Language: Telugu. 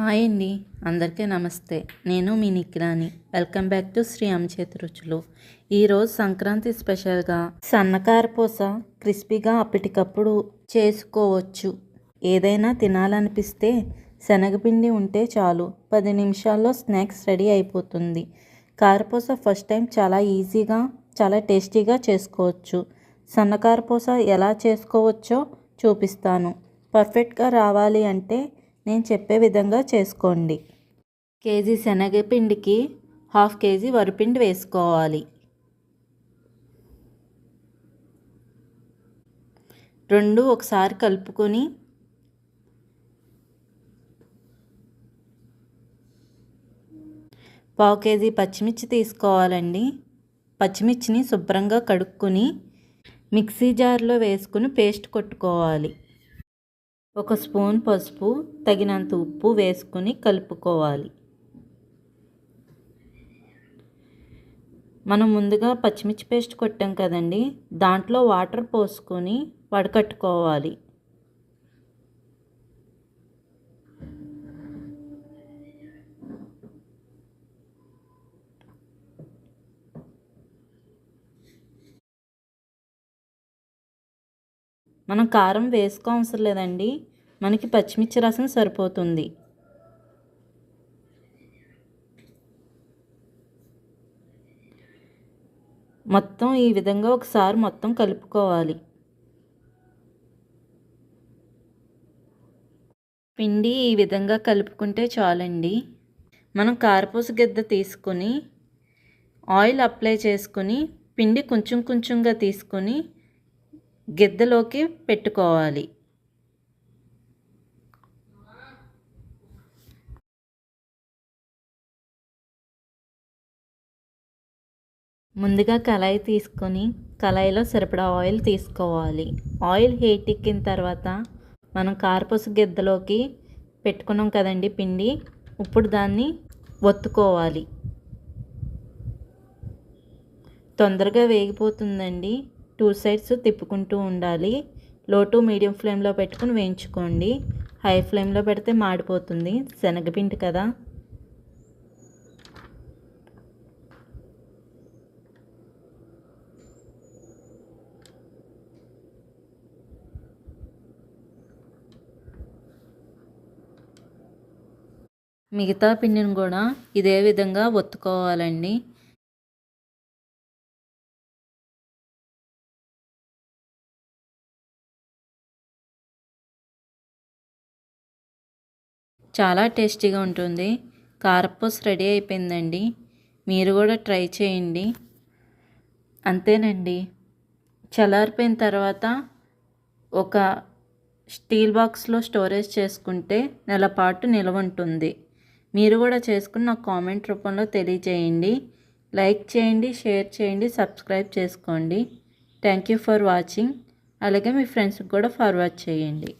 హాయ్ అండి. అందరికీ నమస్తే. నేను మీ నిక్రాని వెల్కమ్ బ్యాక్ టు శ్రీ అమచేతి రుచులు. ఈరోజు సంక్రాంతి స్పెషల్గా సన్నకారపూస క్రిస్పీగా అప్పటికప్పుడు చేసుకోవచ్చు. ఏదైనా తినాలనిపిస్తే శనగపిండి ఉంటే చాలు. పది నిమిషాల్లో స్నాక్స్ రెడీ అయిపోతుంది. కారపూస ఫస్ట్ టైం చాలా ఈజీగా చాలా టేస్టీగా చేసుకోవచ్చు. సన్నకారపూస ఎలా చేసుకోవచ్చో చూపిస్తాను. పర్ఫెక్ట్గా రావాలి అంటే నేను చెప్పే విధంగా చేసుకోండి. కేజీ శనగపిండికి హాఫ్ కేజీ వరిపిండి వేసుకోవాలి. రెండు ఒకసారి కలుపుకొని పావు కేజీ పచ్చిమిర్చి తీసుకోవాలండి. పచ్చిమిర్చిని శుభ్రంగా కడుక్కొని మిక్సీ జార్లో వేసుకుని పేస్ట్ కొట్టుకోవాలి. ఒక స్పూన్ పసుపు తగినంత ఉప్పు వేసుకుని కలుపుకోవాలి. మనం ముందుగా పచ్చిమిర్చి పేస్ట్ కొట్టాం కదండి దాంట్లో వాటర్ పోసుకొని వడకట్టుకోవాలి. మనం కారం వేసుకో అవసరం లేదండి. మనకి పచ్చిమిర్చి రసం సరిపోతుంది. మొత్తం ఈ విధంగా ఒకసారి మొత్తం కలుపుకోవాలి. పిండి ఈ విధంగా కలుపుకుంటే చాలండి. మనం కారపూస గిద్ద తీసుకొని ఆయిల్ అప్లై చేసుకొని పిండి కొంచెం కొంచెంగా తీసుకొని గిద్దలోకి పెట్టుకోవాలి. ముందుగా కళాయి తీసుకొని కళాయిలో సరిపడా ఆయిల్ తీసుకోవాలి. ఆయిల్ హీటెక్కిన తర్వాత మనం కార్పసు గిద్దలోకి పెట్టుకున్నాం కదండి పిండి ఇప్పుడు దాన్ని ఒత్తుకోవాలి. తొందరగా వేగిపోతుందండి. టూ సైడ్స్ తిప్పుకుంటూ ఉండాలి. లో టు మీడియం ఫ్లేమ్లో పెట్టుకుని వేయించుకోండి. హై ఫ్లేమ్లో పెడితే మాడిపోతుంది. శనగపిండి కదా. మిగతా పిండిని కూడా ఇదే విధంగా ఒత్తుకోవాలండి. చాలా టేస్టీగా ఉంటుంది. కారపూస రెడీ అయిపోయిందండి. మీరు కూడా ట్రై చేయండి. అంతేనండి. చల్లారిపోయిన తర్వాత ఒక స్టీల్ బాక్స్లో స్టోరేజ్ చేసుకుంటే నెల పాటు నిల్వ ఉంటుంది. మీరు కూడా చేసుకుని నాకు కామెంట్ రూపంలో తెలియజేయండి. లైక్ చేయండి షేర్ చేయండి సబ్స్క్రైబ్ చేసుకోండి. Thank you for watching. అలాగే మీ ఫ్రెండ్స్కి కూడా ఫార్వర్డ్ చేయండి.